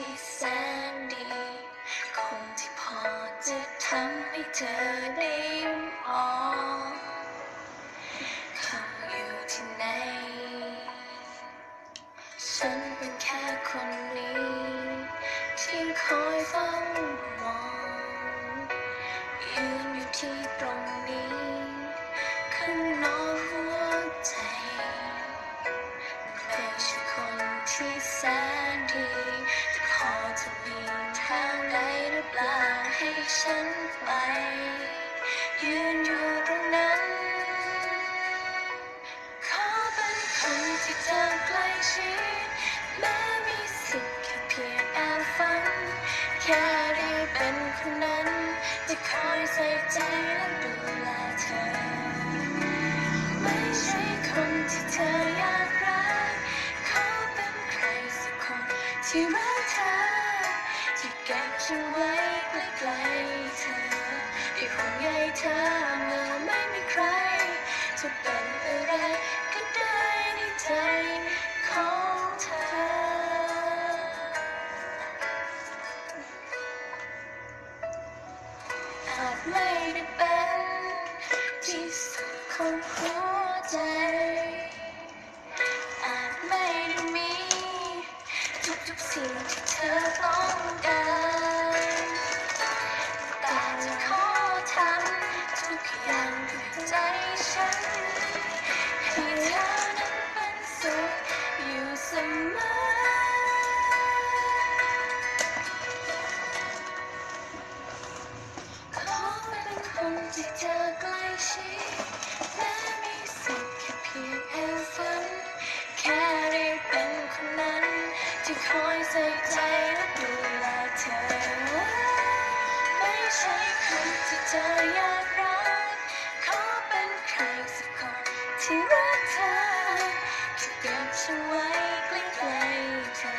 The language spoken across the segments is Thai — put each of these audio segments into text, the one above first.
ที่แสนดี คงที่พอจะทำให้เธอได้มออกเขาอยู่ที่ไหน ฉันเป็นแค่คนนี้ ที่คอยเฝ้า ที่รักเธอที่เก็บฉันไว้ใกล้ๆเธอที่ห่วงใยเธอเมื่อไม่มีใคร จะเป็นอะไรก็ได้ในใจของเธอ อาจไม่ได้เป็นที่สุดของหัวใจ ทุกๆสิ่งที่เธอต้องการ ใส่ใจและดูแลเธอไม่ใช่คนที่เธออยากรักขอเป็นใครสักคนที่รักเธอที่เก็บฉันไว้ใกล้ๆเธอ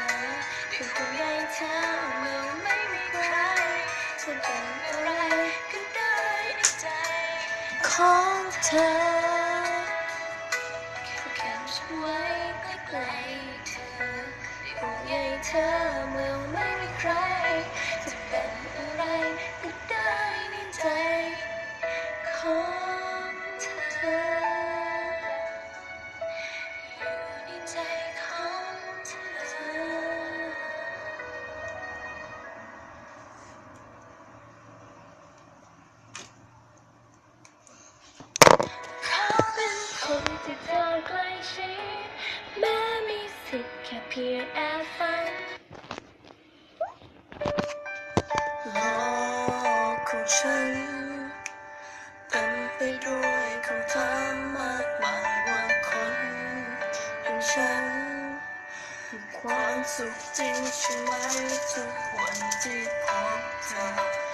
เพียงห่วงใยเธอเมื่อไม่มีใครจะเป็นอะไรก็ได้ในใจของเธอแค่เก็บฉันไว้ใกล้เธอ ได้ห่วงใทธิ์แค่เพียงแอบฝันโลกของฉันเต็มไปด้วยคำถามมากมายว่าคนอย่างฉันมีความสุขจริงใช่ไหมทุกวันที่พบเธอ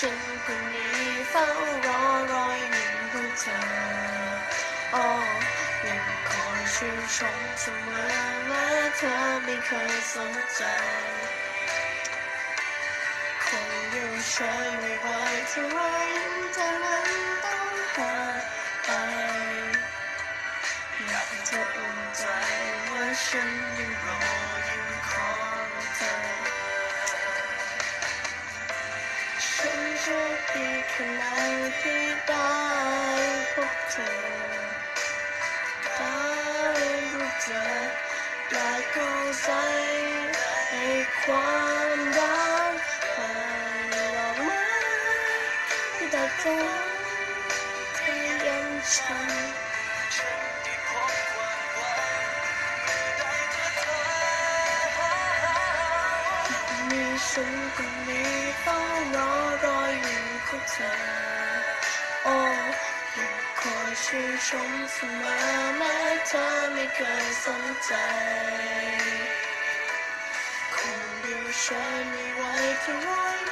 ฉันคนนี้เฝ้ารอรอยยิ้มของเธออ้อยังคอยชื่นชมเสมอแม้เธอไม่เคยสนใจคงช่วยไม่ไหวเท่าไรใจมันต้องหายไปอยากให้เธออุ่นใจว่าฉันยังรอ โชคดีแค่ไหนที่ได้พบเธอได้รู้จักได้เข้าใจในความรักผ่านดอกไม้ที่ตัดใจเธอยังฉัน ฉันคนนี้เฝ้ารอรอยอยู่ของเธอโอ้ยังคอยชื่นชมเสมอแม้เธอไม่เคยสนใจ คงดูฉันไม่ไหวที่รอย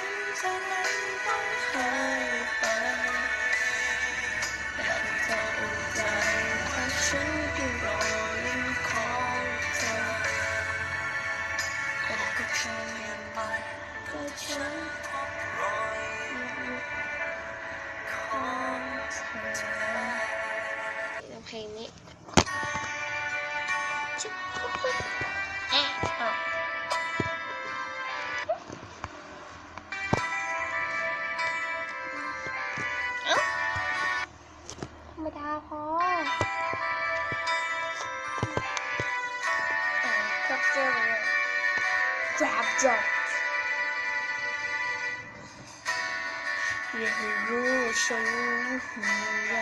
แต่ก็เปลี่ยนไปก็ฉันพบรอยของเธอเพลงนี้จุ๊บเอ๊ะรมดาพอเอครับเจอเลย grab drop อยากให้รู้ฉันห่วงใย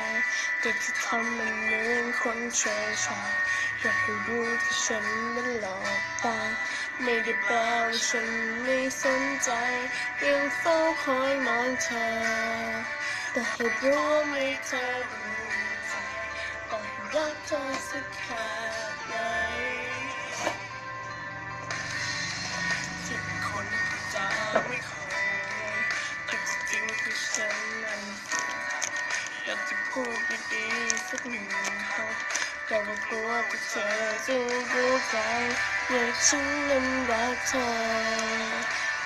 แต่จะทำมันเหมือนคนเฉยชาอยากให้รู้ที่ฉันนั้นหลอกตาไม่ได้แปลว่าฉันไม่สนใจยังเฝ้าคอยมองเธอ แต่ให้รู้ไม่เธอรู้ใจแต่ให้รักเธอสักแค่ไห แต่ว่ากลัวที่เธอจะรู้ใจอยาฉันนั้นรักเธอ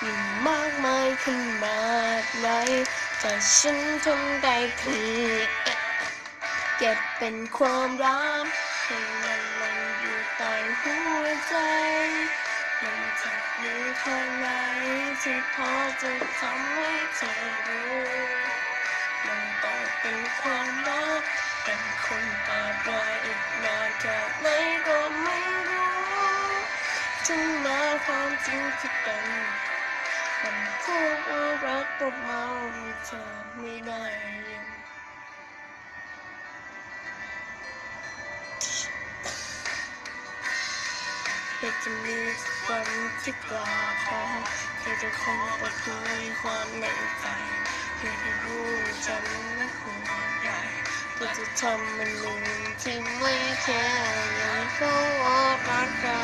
ยิ่มากมายขนาดไหนแต่ฉันทำได้เพียงเก็บเป็นความรักให้มันมันอยู่ใต้หัวใจ มันจะมีเท่าไหนที่พอจะทำให้เธอรู้มันต้องเป็นความรัก เป็นคนตาปลายอีกนานแค่ไหนก็ไม่รู้ถึงแม้ความจริงที่เป็นมันพูดว่ารักก็เมาให้เธอไม่ได้ยินอยากจะมีวันที่กล้าพอที่จะคงเปิดเผยความในใจ อยากให้รู้ฉันไม่ห่วงใยก็จะทำมันหนึ่งที่ไม่แค่ยังเขาว่ารักกั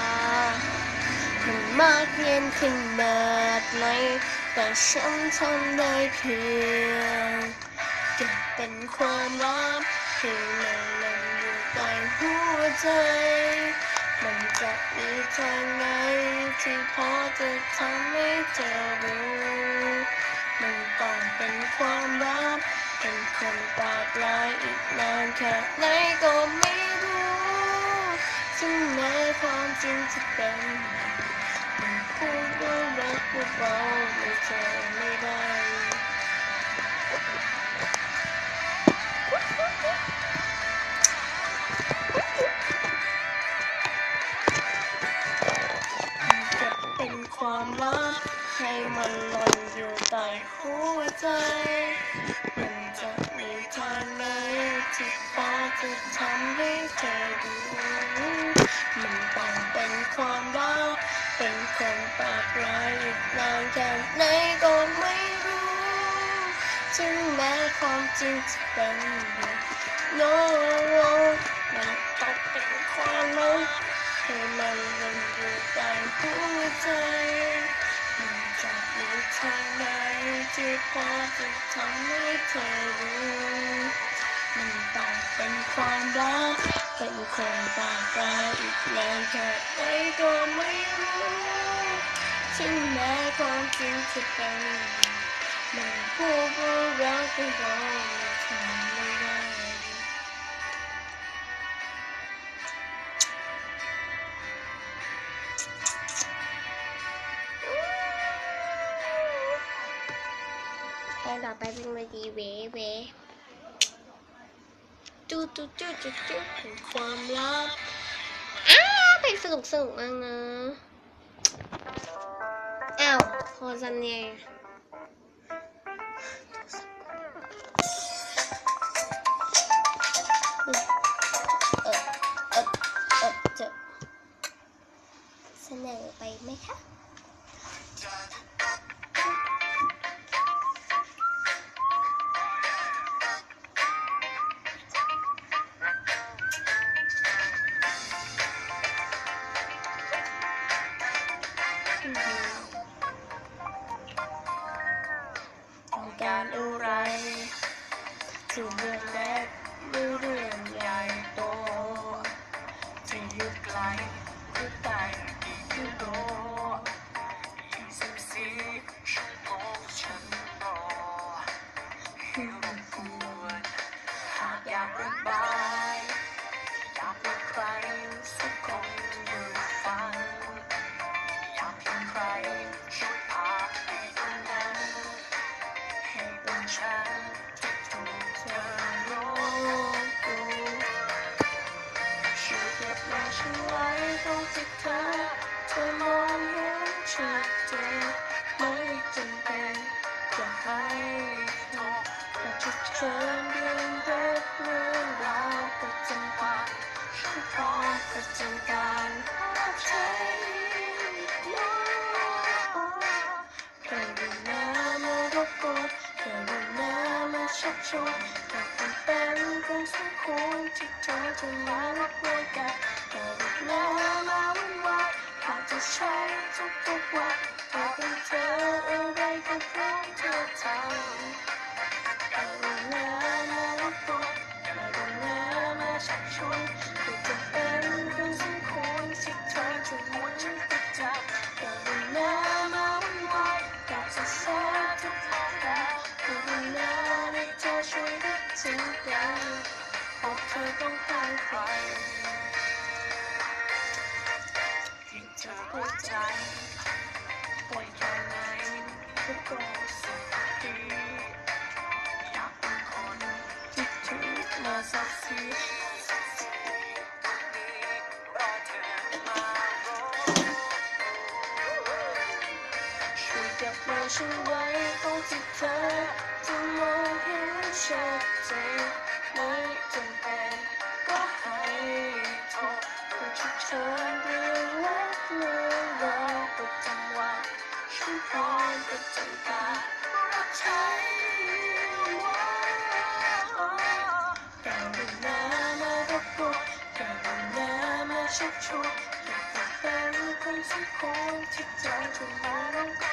นมันมากเย็นขนาดไหนแต่ฉันทำได้เพียงเก็บเป็นความรักให้มันลงอยู่ใต้หัวใจ มันจะมีทางไหนที่พอจะทำให้เธอรู้ มันต้องเป็นความรักเป็นคนตาปลายอีกนานแค่ไหนก็ไม่รู้ถึงแม้ความจริงจะเป็นมันพูดว่ารักเบาๆไม่เจอไม่ได้ ความจริงจะเป็นโน้มันต้องเป็นความรักให้มันยังอยู่ใต้หัวใจมันจะมีทางไหนที่พอจะทำให้เธอรู้มันต้องเป็นความรักเป็นคนปากร้ายอีกนานแค่ไหนก็ไม่รู้ถึงแม้ความจริงจะเป็น mình vô vô ra cái gió em bảo bài mình là gì bé bé chú chú chú chú chú nè อะไรถึงเดือนแรก Church. chão. Tá com pé no bolso, com o titão de um จับมือฉันไว้ตรงที่เธอจะมองเห็นชัดเจนไม่จำเป็นก็ให้โทษคนที่เธอเรียกว่าเมื่อวานประจำวันฉันพร้อมประจำการรับใช้การดูแลมารับรู้กาดูแลมาชักชวอยากเป็นคนสักคนที่ใจจะมาลงกัน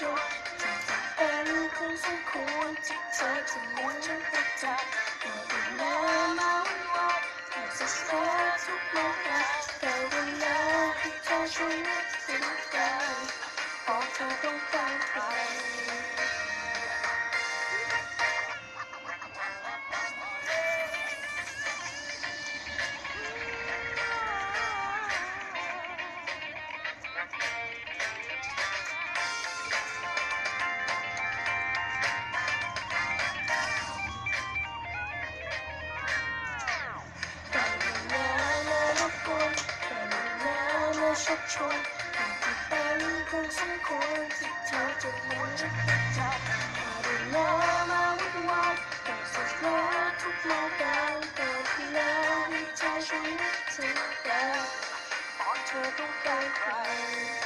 ชุจะจะเองที่ฉันควรจะเธอจะมุนจะจะไม่แด้เลิมาว่าเธอจะเสียทุกโมกนะแต่วลาที่เธอช่วยนึกถึงกันบอกเธอต้องการเธอ 那种感觉